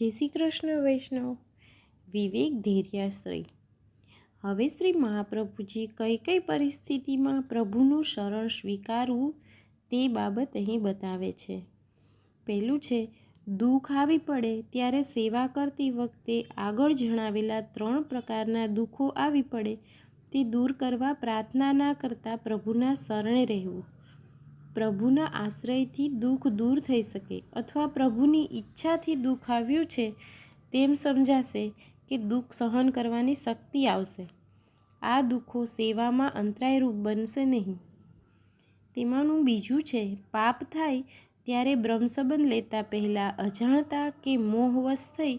જય શ્રી કૃષ્ણ, વૈષ્ણવ. વિવેક ધૈર્યાશ્રય હવે શ્રી મહાપ્રભુજી કઈ કઈ પરિસ્થિતિમાં પ્રભુનું શરણ સ્વીકારવું તે બાબત અહીં બતાવે છે. પહેલું છે, દુઃખ આવી પડે ત્યારે સેવા કરતી વખતે આગળ જણાવેલા ત્રણ પ્રકારના દુઃખો આવી પડે તે દૂર કરવા પ્રાર્થના ના કરતાં પ્રભુના શરણે રહેવું. પ્રભુના આશ્રયથી દુઃખ દૂર થઈ શકે અથવા પ્રભુની ઈચ્છાથી દુઃખ આવ્યું છે તેમ સમજાશે કે દુઃખ સહન કરવાની શક્તિ આવશે. આ દુઃખો સેવામાં અંતરાયરૂપ બનશે નહીં. તેમાંનું બીજું છે, પાપ થાય ત્યારે બ્રહ્મસંબંધ લેતા પહેલાં અજાણતા કે મોહવશ થઈ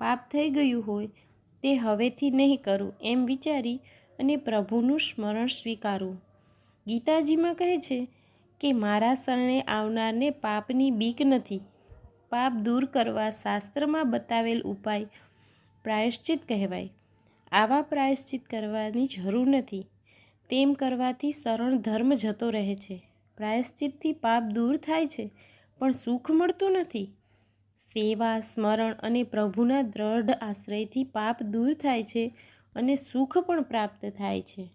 પાપ થઈ ગયું હોય તે હવેથી નહીં કરું એમ વિચારી અને પ્રભુનું સ્મરણ સ્વીકારવું ગીતાજીમાં કહે છે કે મારા શરણે આવનારને પાપની બીક નથી. પાપ દૂર કરવા શાસ્ત્રમાં બતાવેલ ઉપાય પ્રાયશ્ચિત કહેવાય. આવા પ્રાયશ્ચિત કરવાની જરૂર નથી. તેમ કરવાથી શરણ ધર્મ જતો રહે છે. પ્રાયશ્ચિતથી પાપ દૂર થાય છે, પણ સુખ મળતું નથી. સેવા, સ્મરણ અને પ્રભુના દ્રઢ આશ્રયથી પાપ દૂર થાય છે અને સુખ પણ પ્રાપ્ત થાય છે.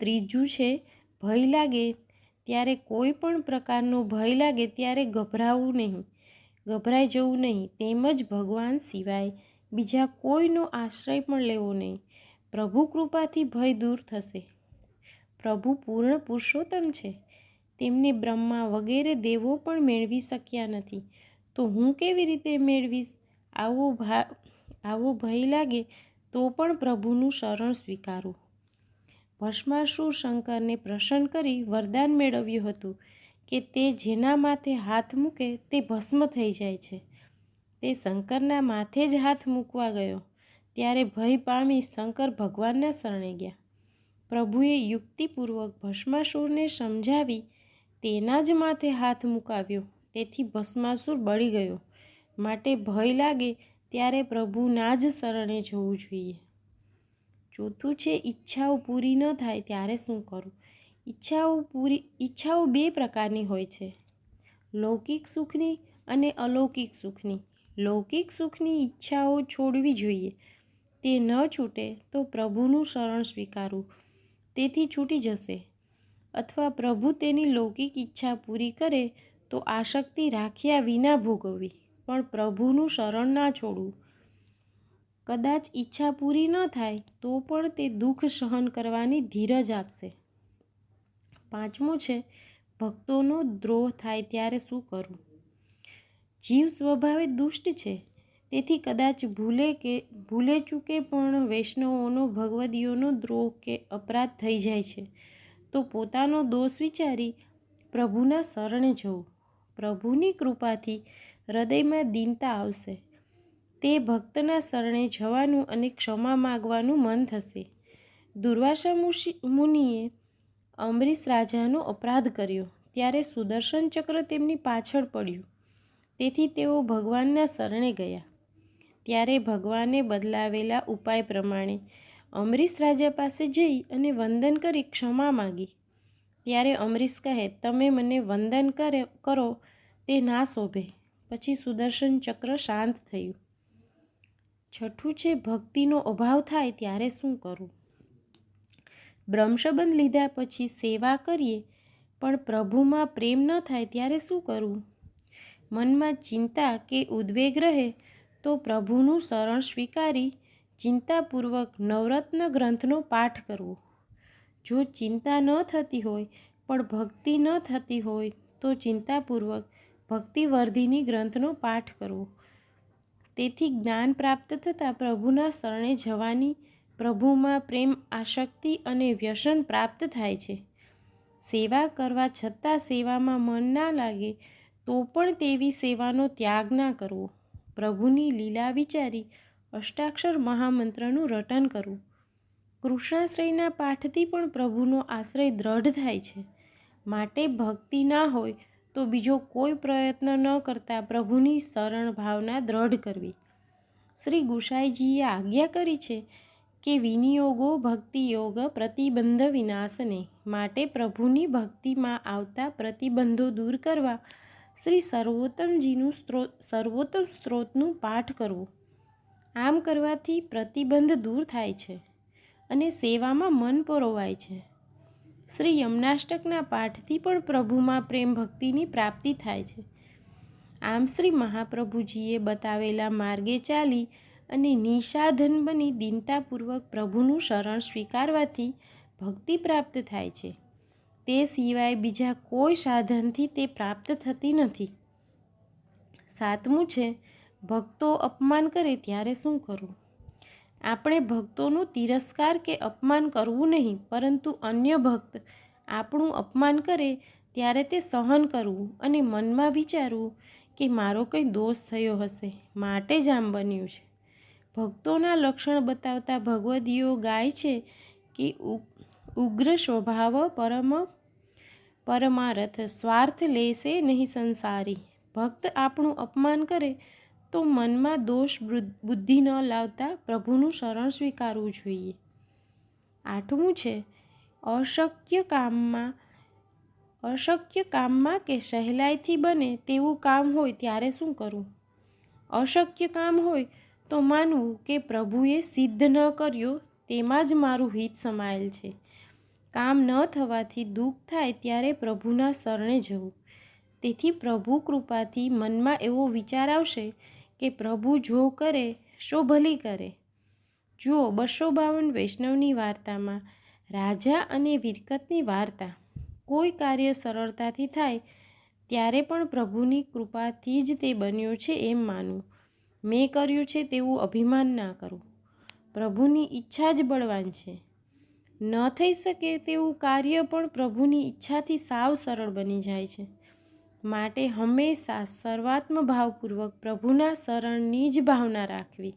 ત્રીજું છે, ભય લાગે ત્યારે કોઈ પણ પ્રકારનો ભય લાગે ત્યારે ગભરાવું નહીં. ગભરાઈ જવું નહીં. તેમજ ભગવાન સિવાય બીજા કોઈનો આશ્રય પણ લેવો નહીં. પ્રભુ કૃપાથી ભય દૂર થશે. પ્રભુ પૂર્ણ પુરુષોત્તમ છે. તેમને બ્રહ્મા વગેરે દેવો પણ મેળવી શક્યા નથી. તો હું કેવી રીતે મેળવીશ? આવો ભા, આવો ભય લાગે તો પણ પ્રભુનું શરણ સ્વીકારું. ભસ્માસુર શંકરને પ્રસન્ન કરી વરદાન મેળવ્યું હતું કે તે જેના માથે હાથ મૂકે તે ભસ્મ થઈ જાય છે. તે શંકરના માથે જ હાથ મૂકવા ગયો, ત્યારે ભય પામી શંકર ભગવાનના શરણે ગયા. પ્રભુએ યુક્તિપૂર્વક ભસ્માસુરને સમજાવી તેના જ માથે હાથ મુકાવ્યો, તેથી ભસ્માસુર બળી ગયો. માટે ભય લાગે ત્યારે પ્રભુના જ શરણે જવું જોઈએ. ચોથું છે, ઈચ્છાઓ પૂરી ન થાય ત્યારે શું કરવું ઈચ્છાઓ પૂરી, ઈચ્છાઓ બે પ્રકારની હોય છે. લૌકિક સુખની અને અલૌકિક સુખની. લૌકિક સુખની ઈચ્છાઓ છોડવી જોઈએ. તે ન છૂટે તો પ્રભુનું શરણ સ્વીકારવું. તેથી છૂટી જશે. અથવા પ્રભુ તેની લૌકિક ઈચ્છા પૂરી કરે તો આસક્તિ રાખ્યા વિના ભોગવવી. પણ પ્રભુનું શરણ ના છોડવું. કદાચ ઈચ્છા પૂરી ન થાય તો પણ તે દુઃખ સહન કરવાની ધીરજ આપશે. પાંચમું છે, ભક્તોનો દ્રોહ થાય ત્યારે શું કરવું? જીવ સ્વભાવે દુષ્ટ છે, તેથી કદાચ ભૂલે કે, ભૂલે ચૂકે પણ વૈષ્ણવોનો, ભગવદીઓનો દ્રોહ કે અપરાધ થઈ જાય છે, તો પોતાનો દોષ વિચારી પ્રભુના શરણે જવું. પ્રભુની કૃપાથી હૃદયમાં દીનતા આવશે. તે ભક્તના શરણે જવાનું અને ક્ષમા માગવાનું મન થશે. દુર્વાસા મુનિએ અમરીશ રાજાનો અપરાધ કર્યો, ત્યારે સુદર્શન ચક્ર તેમની પાછળ પડ્યું. તેથી તેઓ ભગવાનના શરણે ગયા. ત્યારે ભગવાને બદલાવેલા ઉપાય પ્રમાણે અમરીશ રાજા પાસે જઈ અને વંદન કરી ક્ષમા માગી. ત્યારે અમરીશ કહે, તમે મને વંદન કરે, કરો, તે ના શોભે. પછી સુદર્શન ચક્ર શાંત થયું. છઠ્ઠું છે, ભક્તિનો અભાવ થાય ત્યારે શું કરવું બ્રહ્મસંબંધ લીધા પછી સેવા કરીએ, પણ પ્રભુમાં પ્રેમ ન થાય ત્યારે શું કરવું મનમાં ચિંતા કે ઉદ્વેગ રહે તો પ્રભુનું શરણ સ્વીકારી ચિંતાપૂર્વક નવરત્ન ગ્રંથનો પાઠ કરવો. જો ચિંતા ન થતી હોય, પણ ભક્તિ ન થતી હોય તો ચિંતાપૂર્વક ભક્તિવર્ધિની ગ્રંથનો પાઠ કરવો. તેથી જ્ઞાન પ્રાપ્ત થતાં પ્રભુના શરણે જવાની પ્રભુમાં પ્રેમ, આશક્તિ અને વ્યસન પ્રાપ્ત થાય છે. સેવા કરવા છતાં સેવામાં મન ના લાગે, તો પણ તેવી સેવાનો ત્યાગ ના કરવો. પ્રભુની લીલા વિચારી અષ્ટાક્ષર મહામંત્રનું રટન કરવું. કૃષ્ણાશ્રયના પાઠથી પણ પ્રભુનો આશ્રય દ્રઢ થાય છે. માટે ભક્તિ ના હોય તો બીજો કોઈ પ્રયત્ન ન કરતા પ્રભુની શરણ ભાવના દ્રઢ કરવી. શ્રી ગુસાઈજીએ આજ્ઞા કરી છે કે વિનિયોગો ભક્તિ યોગ પ્રતિબંધ વિનાશને માટે પ્રભુની ભક્તિમાં આવતા પ્રતિબંધો દૂર કરવા શ્રી સર્વોત્તમજીનું સ્ત્રોત સર્વોત્તમ સ્ત્રોતનું પાઠ કરવું. આમ કરવાથી પ્રતિબંધ દૂર થાય છે અને સેવામાં મન પરોવાય છે. શ્રી યમનાષ્ટકના પાઠથી પણ પ્રભુમાં પ્રેમ ભક્તિની પ્રાપ્તિ થાય છે. આમ શ્રી મહાપ્રભુજીએ બતાવેલા માર્ગે ચાલી અને નિષાધન બની દિનતાપૂર્વક પ્રભુનું શરણ સ્વીકારવાથી ભક્તિ પ્રાપ્ત થાય છે. તે સિવાય બીજા કોઈ સાધનથી તે પ્રાપ્ત થતી નથી. સાતમું છે, ભક્તો અપમાન કરે ત્યારે શું કરવું આપણે ભક્તોનું તિરસ્કાર કે અપમાન કરવું નહીં, પરંતુ અન્ય ભક્ત આપણું અપમાન કરે ત્યારે તે સહન કરવું અને મનમાં વિચારવું કે મારો કંઈ દોષ થયો હશે, માટે જ આમ બન્યું છે. ભક્તોના લક્ષણ બતાવતા ભગવદીઓ ગાય છે કે ઉગ્ર સ્વભાવ પરમ, પરમારથ સ્વાર્થ લેશે નહીં સંસારી. ભક્ત આપણું અપમાન કરે તો મનમાં દોષ બુદ્ધિ ન લાવતા પ્રભુનું શરણ સ્વીકારવું જોઈએ. આઠમું છે, અશક્ય કામમાં અશક્ય કામમાં કે સહેલાઈથી બને તેવું કામ હોય ત્યારે શું કરવું? અશક્ય કામ હોય તો માનવું કે પ્રભુએ સિદ્ધ ન કર્યો તેમાં જ મારું હિત સમાયેલ છે. કામ ન થવાથી દુઃખ થાય ત્યારે પ્રભુના શરણે જવું. તેથી પ્રભુ કૃપાથી મનમાં એવો વિચાર આવશે કે પ્રભુ જો કરે શો ભલી કરે. જુઓ, બસો બાવન વૈષ્ણવની વાર્તામાં રાજા અને વિરકતની વાર્તા. કોઈ કાર્ય સરળતાથી થાય, ત્યારે પણ પ્રભુની કૃપાથી જ તે બન્યું છે એમ માનવું મેં કર્યું છે તેવું અભિમાન ના કરવું પ્રભુની ઈચ્છા જ બળવાન છે. ન થઈ શકે તેવું કાર્ય પણ પ્રભુની ઈચ્છાથી સાવ સરળ બની જાય છે. માટે હંમેશા સર્વાત્મ ભાવપૂર્વક પ્રભુના શરણની જ ભાવના રાખવી.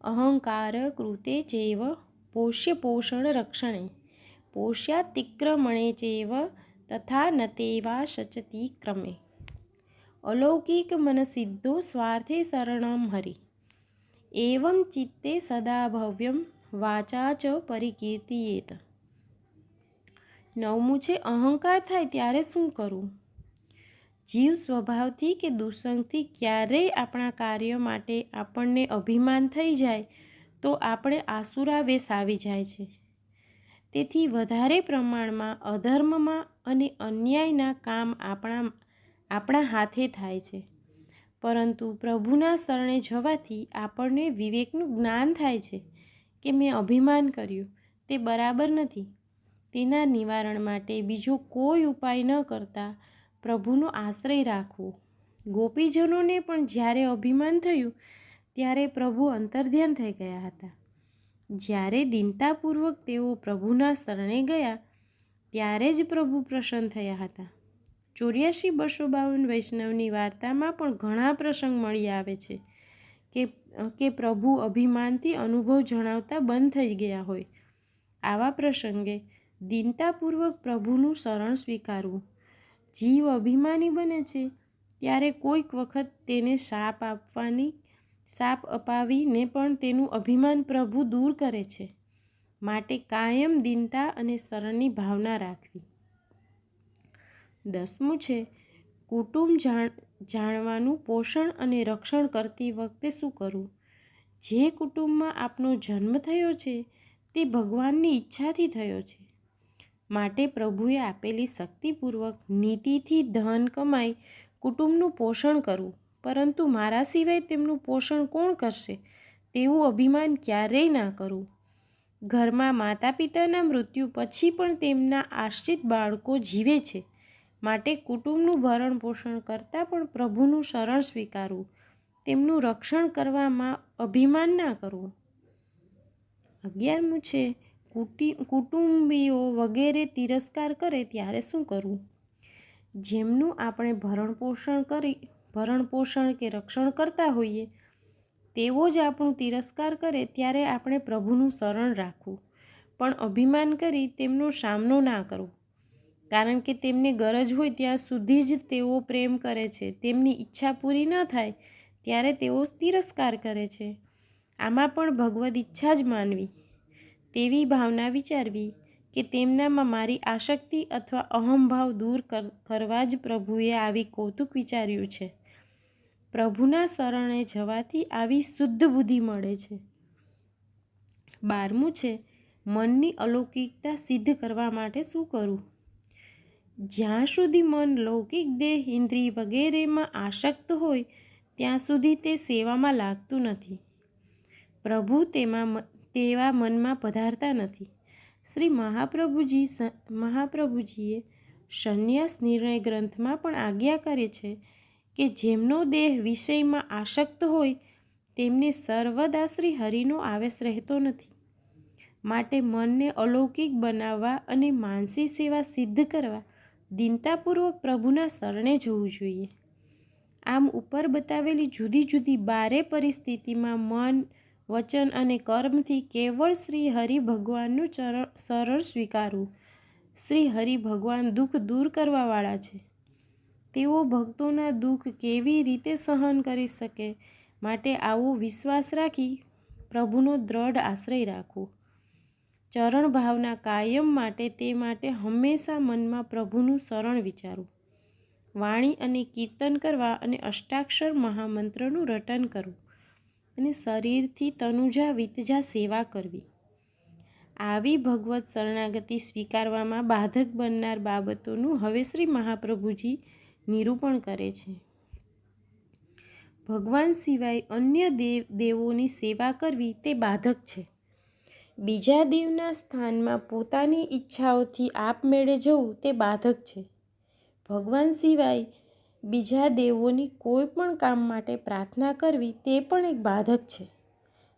અહંકાર કૃતે ચેવ પોષ્ય પોષણ રક્ષણે. પોષ્યાતિક્રમણે ચેવ તથા નતેવા સચતી ક્રમે. અલૌકિક મનસિદ્ધો સ્વાર્થે શરણમ હરિ. એવં ચિત્તે સદા ભવ્યમ વાચા ચ પરિકીર્તિયેત. નવમું છે, અહંકાર થાય ત્યારે શું કરવું? જીવ સ્વભાવથી કે દુસંગથી ક્યારેય આપણા કાર્ય માટે આપણને અભિમાન થઈ જાય, તો આપણે આસુરાવેશ આવી જાય છે. તેથી વધારે પ્રમાણમાં અધર્મમાં અને અન્યાયના કામ આપણા આપણા હાથે થાય છે. પરંતુ પ્રભુના શરણે જવાથી આપણને વિવેકનું જ્ઞાન થાય છે કે મેં અભિમાન કર્યું, તે બરાબર નથી. તેના નિવારણ માટે બીજો કોઈ ઉપાય ન કરતા પ્રભુનો આશ્રય રાખવો. ગોપીજનોને પણ જ્યારે અભિમાન થયું, ત્યારે પ્રભુ અંતર્ધ્યાન થઈ ગયા હતા. જ્યારે દિનતાપૂર્વક તેઓ પ્રભુના શરણે ગયા, ત્યારે જ પ્રભુ પ્રસન્ન થયા હતા. ચોર્યાસી બસો બાવન વૈષ્ણવની વાર્તામાં પણ ઘણા પ્રસંગ મળી આવે છે કે કે પ્રભુ અભિમાનથી અનુભવ જણાવતા બંધ થઈ ગયા હોય. આવા પ્રસંગે દિનતાપૂર્વક પ્રભુનું શરણ સ્વીકારવું. જીવ અભિમાની બને છે. ત્યારે કોઈક વખત તેને શાપ આપવાની શાપ અપાવીને પણ તેનું અભિમાન પ્રભુ દૂર કરે છે. માટે કાયમ દિનતા અને શરણની ભાવના રાખવી. દસમું છે, કુટુંબ જાણ, જાણવાનું પોષણ અને રક્ષણ કરતી વખતે શું કરવું? જે કુટુંબમાં આપનો જન્મ થયો છે, તે ભગવાનની ઈચ્છાથી થયો છે. માટે પ્રભુએ આપેલી શક્તિપૂર્વક નીતિથી ધન કમાઈ કુટુંબનું પોષણ કરવું. પરંતુ મારા સિવાય તેમનું પોષણ કોણ કરશે? તેવું અભિમાન ક્યારેય ના કરવું ઘરમાં માતા પિતાના મૃત્યુ પછી પણ તેમના આશ્રિત બાળકો જીવે છે. માટે કુટુંબનું ભરણ પોષણ કરતાં પણ પ્રભુનું શરણ સ્વીકારવું. તેમનું રક્ષણ કરવામાં અભિમાન ના કરવું. અગિયારમું છે કુટી, કુટુંબીઓ વગેરે તિરસ્કાર કરે ત્યારે શું કરવું? જેમનું આપણે ભરણ પોષણ કરી, ભરણ પોષણ કે રક્ષણ કરતા હોઈએ તેવો જ આપણું તિરસ્કાર કરે ત્યારે આપણે પ્રભુનું શરણ રાખવું. પણ અભિમાન કરી તેમનો સામનો ના કરવો. કારણ કે તેમને ગરજ હોય ત્યાં સુધી જ તેઓ પ્રેમ કરે છે. તેમની ઈચ્છા પૂરી ન થાય ત્યારે તેઓ તિરસ્કાર કરે છે. આમાં પણ ભગવદ ઈચ્છા જ માનવી. તેવી ભાવના વિચારવી કે તેમનામાં મારી આસક્તિ અથવા અહંભાવ દૂર કરવા જ પ્રભુએ આવી કૌતુક વિચાર્યું છે. પ્રભુના શરણે જવાથી આવી શુદ્ધ બુદ્ધિ મળે છે. બારમું છે, મનની અલૌકિકતા સિદ્ધ કરવા માટે શું કરવું જ્યાં સુધી મન લૌકિક દેહ, ઇન્દ્રિય વગેરેમાં આસક્ત હોય, ત્યાં સુધી તે સેવામાં લાગતું નથી. પ્રભુ તેમાં તેવા મનમાં પધારતા નથી. શ્રી મહાપ્રભુજી મહાપ્રભુજીએ સંન્યાસ નિર્ણય ગ્રંથમાં પણ આજ્ઞા કરે છે કે જેમનો દેહ વિષયમાં આસક્ત હોય, તેમને સર્વદા શ્રી હરિનો આવેશ રહેતો નથી. માટે મનને અલૌકિક બનાવવા અને માનસી સેવા સિદ્ધ કરવા દિનતાપૂર્વક પ્રભુના શરણે જવું જોઈએ. આમ ઉપર બતાવેલી જુદી જુદી બારે પરિસ્થિતિમાં મન વચન અને કર્મથી કેવળ શ્રી હરિ ભગવાનનું સરળ સ્વીકારવું. શ્રી હરિ ભગવાન દુઃખ દૂર કરવાવાળા છે. તેઓ ભક્તોના દુઃખ કેવી રીતે સહન કરી શકે માટે આવો વિશ્વાસ રાખી પ્રભુનો દ્રઢ આશ્રય રાખવો. ચરણ ભાવના કાયમ માટે તે માટે હંમેશા મનમાં પ્રભુનું શરણ વિચારવું વાણી અને કીર્તન કરવા અને અષ્ટાક્ષર મહામંત્રનું રટન કરવું અને શરીરથી તનુજા વિતજા સેવા કરવી. આવી ભગવત શરણાગતિ સ્વીકારવામાં બાધક બનનાર બાબતોનું હવે શ્રી મહાપ્રભુજી નિરૂપણ કરે છે. ભગવાન સિવાય અન્ય દેવ, દેવોની સેવા કરવી તે બાધક છે. બીજા દેવના સ્થાનમાં પોતાની ઈચ્છાઓથી આપમેળે જવું તે બાધક છે. ભગવાન સિવાય બીજા દેવોની કોઈ પણ કામ માટે પ્રાર્થના કરવી તે પણ એક બાધક છે.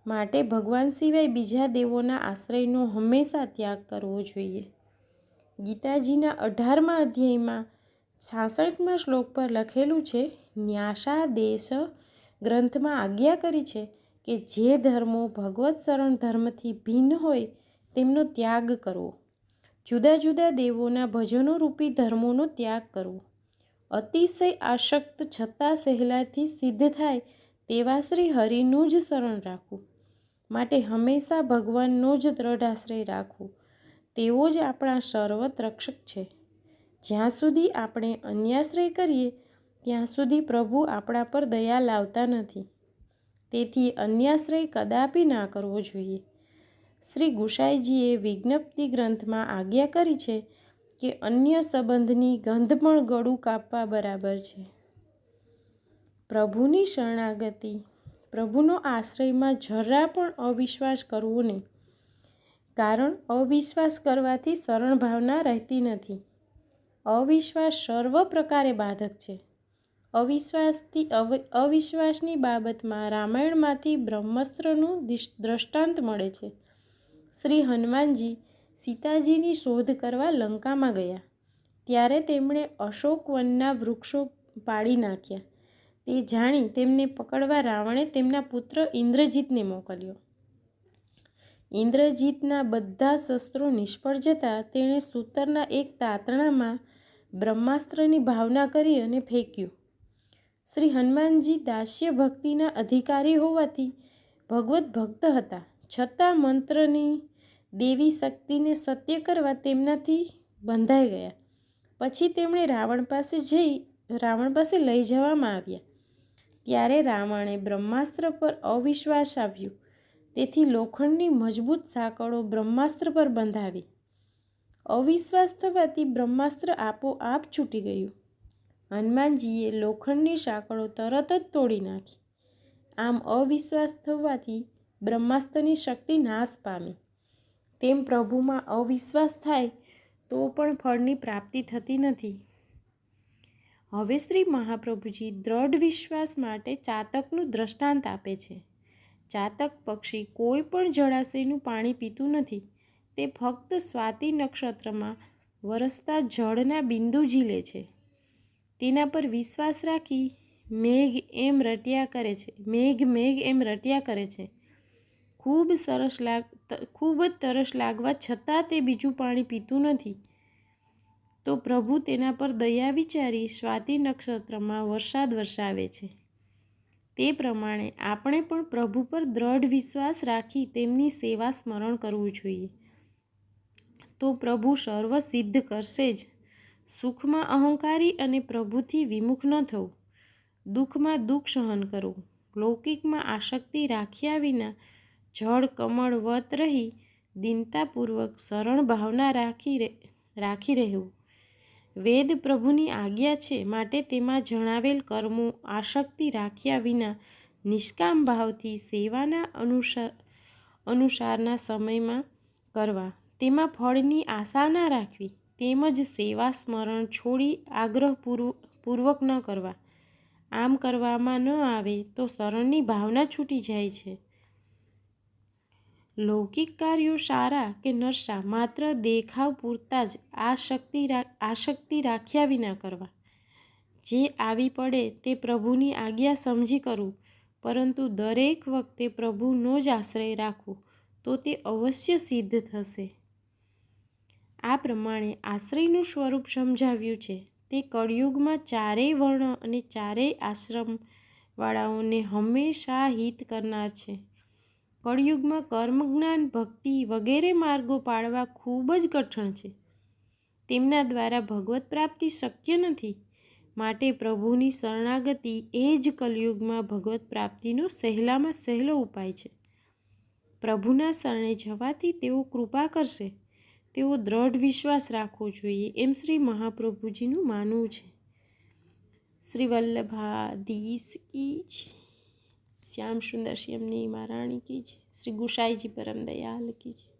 માટે ભગવાન સિવાય બીજા દેવોના આશ્રયનો હંમેશા ત્યાગ કરવો જોઈએ. ગીતાજીના અઢારમા અધ્યાયમાં છાસઠમાં શ્લોક પર લખેલું છે ન્યાસા દેશ ગ્રંથમાં આજ્ઞા કરી છે કે જે ધર્મો ભગવત શરણ ધર્મથી ભિન્ન હોય તેમનો ત્યાગ કરવો જુદા જુદા દેવોના ભજનો રૂપી ધર્મોનો ત્યાગ કરવો અતિશય આશક્ત છતાં સહેલાથી સિદ્ધ થાય તેવા શ્રી હરિનું જ શરણ રાખવું માટે હંમેશા ભગવાનનો જ દ્રઢ આશ્રય રાખવું તેવો જ આપણા સર્વત રક્ષક છે. જ્યાં સુધી આપણે અન્યાશ્રય કરીએ, ત્યાં સુધી પ્રભુ આપણા પર દયા લાવતા નથી. તેથી અન્યાશ્રય કદાપી ના કરવો જોઈએ. શ્રી ગુસાઈજીએ વિજ્ઞપ્તિ ગ્રંથમાં આજ્ઞા કરી છે કે અન્ય સંબંધની ગંધ પણ ગળું કાપવા બરાબર છે. પ્રભુની શરણાગતિ, પ્રભુનો આશ્રયમાં જરા પણ અવિશ્વાસ કરવો નહીં, કારણ અવિશ્વાસ કરવાથી શરણ ભાવના રહેતી નથી. અવિશ્વાસ સર્વ પ્રકારે બાધક છે. અવિશ્વાસથી અવિશ્વાસની બાબતમાં રામાયણમાંથી બ્રહ્મસ્ત્રનું દ્રષ્ટાંત મળે છે. શ્રી હનુમાનજી સીતાજીની શોધ કરવા લંકામાં ગયા. ત્યારે તેમણે અશોક વનના વૃક્ષો પાડી નાખ્યા. તે જાણી તેમને પકડવા રાવણે તેમના પુત્ર ઇન્દ્રજીતને મોકલ્યો. ઇન્દ્રજીતના બધા શસ્ત્રો નિષ્ફળ જતાં તેણે સૂતરના એક તાતણામાં બ્રહ્માસ્ત્રની ભાવના કરી અને ફેંક્યું. શ્રી હનુમાનજી દાસ્ય ભક્તિના અધિકારી હોવાથી ભગવત ભક્ત હતા. છતાં મંત્રની દેવી શક્તિને સત્ય કરવા તેમનાથી બંધાઈ ગયા. પછી તેમણે રાવણ પાસે જઈ, રાવણ પાસે લઈ જવામાં આવ્યા. ત્યારે રાવણે બ્રહ્માસ્ત્ર પર અવિશ્વાસ આવ્યો. તેથી લોખંડની મજબૂત સાંકળો બ્રહ્માસ્ત્ર પર બંધાવી. અવિશ્વાસ થવાથી બ્રહ્માસ્ત્ર આપોઆપ છૂટી ગયું. હનુમાનજીએ લોખંડની સાંકળો તરત જ તોડી નાખી. આમ અવિશ્વાસ થવાથી બ્રહ્માસ્ત્રની શક્તિ નાશ પામી. તેમ પ્રભુમાં અવિશ્વાસ થાય, તો પણ ફળની પ્રાપ્તિ થતી નથી. હવે શ્રી મહાપ્રભુજી દ્રઢ વિશ્વાસ માટે ચાતકનું દ્રષ્ટાંત આપે છે. ચાતક પક્ષી કોઈ પણ જળાશયનું પાણી પીતું નથી. તે ફક્ત સ્વાતિ નક્ષત્રમાં વરસતા જળના બિંદુ ઝીલે છે. તેના પર વિશ્વાસ રાખી મેઘ એમ રટ્યા કરે છે, મેઘ મેઘ એમ રટ્યા કરે છે. ખૂબ સરસ લાગ ખૂબ જ તરસ લાગવા છતાં તે બીજું પાણી પીતું નથી. તો પ્રભુ તેના પર દયા વિચારી સ્વાતિ નક્ષત્રમાં વરસાદ વરસાવે છે. તે પ્રમાણે આપણે પણ પ્રભુ પર દ્રઢ વિશ્વાસ રાખી તેમની સેવા સ્મરણ કરવું જોઈએ. તો પ્રભુ સર્વ સિદ્ધ કરશે જ. સુખમાં અહંકારી અને પ્રભુથી વિમુખ ન થવું. દુઃખમાં દુઃખ સહન કરવું. લૌકિકમાં આસક્તિ રાખ્યા વિના જળ કમળ વત રહી દિનતાપૂર્વક શરણ ભાવના રાખી રાખી રહેવું. વેદ પ્રભુની આજ્ઞા છે માટે તેમાં જણાવેલ કર્મો આસક્તિ રાખ્યા વિના નિષ્કામ ભાવથી સેવાના અનુસાર અનુસારના સમયમાં કરવા. તેમાં ફળની આશા ના રાખવી, તેમજ સેવા સ્મરણ છોડી આગ્રહ પૂર્વક ન કરવા. આમ કરવામાં ન આવે તો શરણની ભાવના છૂટી જાય છે. લૌકિક કાર્યો સારા કે નરસા માત્ર દેખાવ પૂરતા જ આશક્તિ આશક્તિ રાખ્યા વિના કરવા. જે આવી પડે તે પ્રભુની આજ્ઞા સમજી કરવું, પરંતુ દરેક વખતે પ્રભુનો જ આશ્રય રાખવો તો તે અવશ્ય સિદ્ધ થશે. આ પ્રમાણે આશ્રયનું સ્વરૂપ સમજાવ્યું છે. તે કળિયુગમાં ચારેય વર્ણ અને ચારેય આશ્રમવાળાઓને હંમેશા હિત કરનાર છે. કળિયુગમાં કર્મ જ્ઞાન ભક્તિ વગેરે માર્ગો પાળવા ખૂબ જ કઠણ છે. તેમના દ્વારા ભગવત પ્રાપ્તિ શક્ય નથી. માટે પ્રભુની શરણાગતિ એ જ કલયુગમાં ભગવત પ્રાપ્તિનો સહેલામાં સહેલો ઉપાય છે. પ્રભુના શરણે જવાથી તેઓ કૃપા કરશે. તેઓ દ્રઢ વિશ્વાસ રાખવો જોઈએ એમ શ્રી મહાપ્રભુજીનું માનવું છે. શ્રી વલ્લભાધીશ કી છે. શ્યામ સુંદર શ્યામની મહારાણી કી જ શ્રી ગુસાઈજી પરમ દયાલ કી છે